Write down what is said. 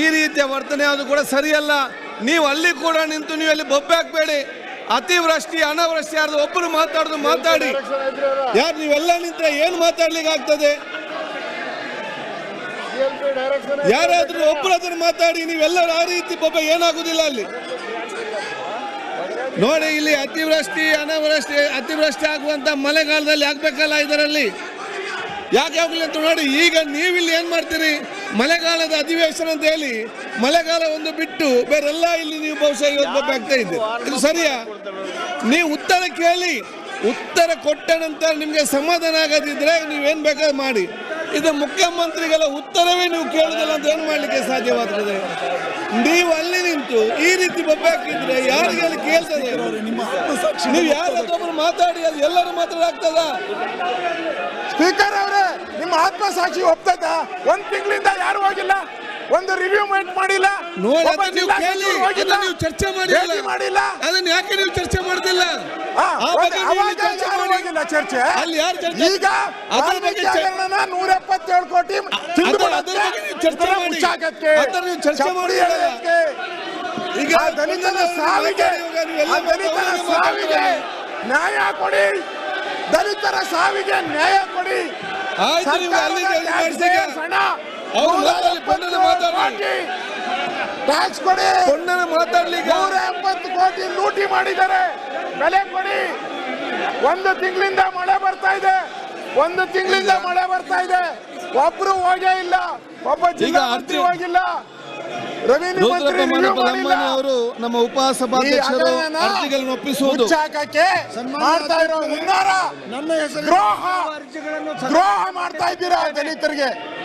ಈ ರೀತಿಯ ವರ್ತನೆ ಅದು ಕೂಡ ಸರಿಯಲ್ಲ. ನೀವು ಅಲ್ಲಿ ಕೂಡ ನಿಂತು ನೀವು ಅಲ್ಲಿ ಬೊಬ್ಬೆ ಹಾಕ್ಬೇಡಿ. ಅತಿವೃಷ್ಟಿ, ಅನಾವೃಷ್ಟಿ ಯಾರ್ದು ಒಬ್ಬರು ಮಾತಾಡೋದು ಮಾತಾಡಿ. ಯಾರು ನೀವೆಲ್ಲ ನಿಂತ್ರೆ ಏನು ಮಾತಾಡ್ಲಿಕ್ಕೆ ಆಗ್ತದೆ? ಯಾರಾದ್ರೂ ಒಬ್ಬರು ಮಾತಾಡಿ, ನೀವೆಲ್ಲರೂ ಆ ರೀತಿ ಪಾಪ ಏನಾಗುದಿಲ್ಲ ಅಲ್ಲಿ. ನೋಡಿ ಇಲ್ಲಿ ಅತಿವೃಷ್ಟಿ, ಅನಾವೃಷ್ಟಿ, ಅತಿವೃಷ್ಟಿ ಆಗುವಂತ ಮಳೆಗಾಲದಲ್ಲಿ ಆಗ್ಬೇಕಲ್ಲ ಇದರಲ್ಲಿ. ಯಾಕೆ ಹೋಗ್ಲಿ ಅಂತ ನೋಡಿ ಈಗ ನೀವಿಲ್ಲಿ ಏನು ಮಾಡ್ತೀರಿ? ಮಳೆಗಾಲದ ಅಧಿವೇಶನ ಅಂತ ಹೇಳಿ ಮಳೆಗಾಲ ಒಂದು ಬಿಟ್ಟು ಬೇರೆಲ್ಲ ಇಲ್ಲಿ ನೀವು ಬಹುಶಃ ಇವತ್ತು ಆಗ್ತಾ ಇದೆ ಇದು ಸರಿಯಾ? ನೀವು ಉತ್ತರ ಕೇಳಿ ಉತ್ತರ ಕೊಟ್ಟ ನಂತರ ನಿಮಗೆ ಸಮಾಧಾನ ಆಗದಿದ್ರೆ ನೀವೇನ್ ಬೇಕಾದ್ರೆ ಮಾಡಿ. ಇದು ಮುಖ್ಯಮಂತ್ರಿಗಳ ಉತ್ತರವೇ ನೀವು ಕೇಳುದಿಲ್ಲ ಅಂತ ಏನು ಮಾಡ್ಲಿಕ್ಕೆ ಸಾಧ್ಯವಾಗ್ತದೆ? ನೀವು ಅಲ್ಲಿ ನಿಂತು ಈ ರೀತಿ ಬಬ್ಬಾಕಿದ್ರೆ ಯಾರಿಗೆ ಅಲ್ಲಿ ಕೇಳ್ತದೆ ನೀವು ಯಾರೊಬ್ಬರು ಮಾತಾಡಿ, ಅಲ್ಲಿ ಎಲ್ಲರೂ ಮಾತಾಡಾಗ್ತದ ಸ್ಪೀಕರ್ ಅವರೇ, ನಿಮ್ಮ ಆತ್ಮಸಾಕ್ಷಿ ಒಪ್ತದ ಒಂದ್ ತಿಂಗಳಿಂದ ಯಾರು ಹೋಗಿಲ್ಲ ಒಂದು ರಿವ್ಯೂ ಮೇಟ್ ಮಾಡಿಲ್ಲ ನೀವು ಕೇಳಿ. ಅದನ್ನ ನೀವು ಚರ್ಚೆ ಮಾಡಿಲ್ಲ. ಮಾಡಿಲ್ಲ. ಅದನ್ನ ಯಾಕೆ ನೀವು ಚರ್ಚೆ ಮಾಡ್ತಿಲ್ಲ? ಚರ್ಚೆ ಅಲ್ಲಿ ಯಾರು ಚರ್ಚೆ? ಈಗ ಅದರ ಬಗ್ಗೆ ನೂರ ಎಪ್ಪತ್ತೇಳು ಕೋಟಿ ಚರ್ಚೆ. ಮುಚ್ಚಾಕಕ್ಕೆ ಚರ್ಚೆ ಮಾಡಿ. ಈಗ ದಲಿತನ ಸಾವಿಗೆ ದಲಿತನ. ಸಾವಿಗೆ ನ್ಯಾಯ ಕೊಡಿ. ದಲಿತರ ಸಾವಿಗೆ ನ್ಯಾಯ ಕೊಡಿ. ಆಯ್ತು ನೀವು ಅಲ್ಲಿಗೆ. ಅವ್ರು ಮಾತಾಡ್ಲಿ. ಟ್ಯಾಕ್ಸ್ ಕೊಡಿ. ಮಾತಾಡ್ಲಿಕ್ಕೆ ನೂರ ಎಂಬತ್ತು ಕೋಟಿ ಲೂಟಿ ಮಾಡಿದ್ದಾರೆ. ಬೆಲೆ ಕೊಡಿ. ಒಂದು ತಿಂಗಳಿಂದ ಮಳೆ ಬರ್ತಾ ಇದೆ. ಒಂದು ತಿಂಗಳಿಂದ ಮಳೆ ಬರ್ತಾ ಇದೆ. ಒಬ್ರು ಹೋಗೇ ಇಲ್ಲ. ಒಬ್ಬ ಜಿಲ್ಲಾ ಮಂತ್ರಿ ಅರ್ಜಿ- ಹೋಗಿಲ್ಲ. ರೆವಿನ್ಯೂ ಮಂತ್ರಿ ಅವರು ನಮ್ಮ ಉಪಸಭಾಧ್ಯಕ್ಷರು ಅರ್ಜಿಗಳನ್ನು ಒಪ್ಪಿಸುವುದು ಮುಚ್ಚಾಕಕ್ಕೆ ಮಾಡ್ತಾ ಇರೋ ಹುನ್ನಾರ ನನ್ನ ಹೆಸರು ದ್ರೋಹ. ದ್ರೋಹ ಮಾಡ್ತಾ ಇದ್ದೀರಾ ದಲಿತರಿಗೆ?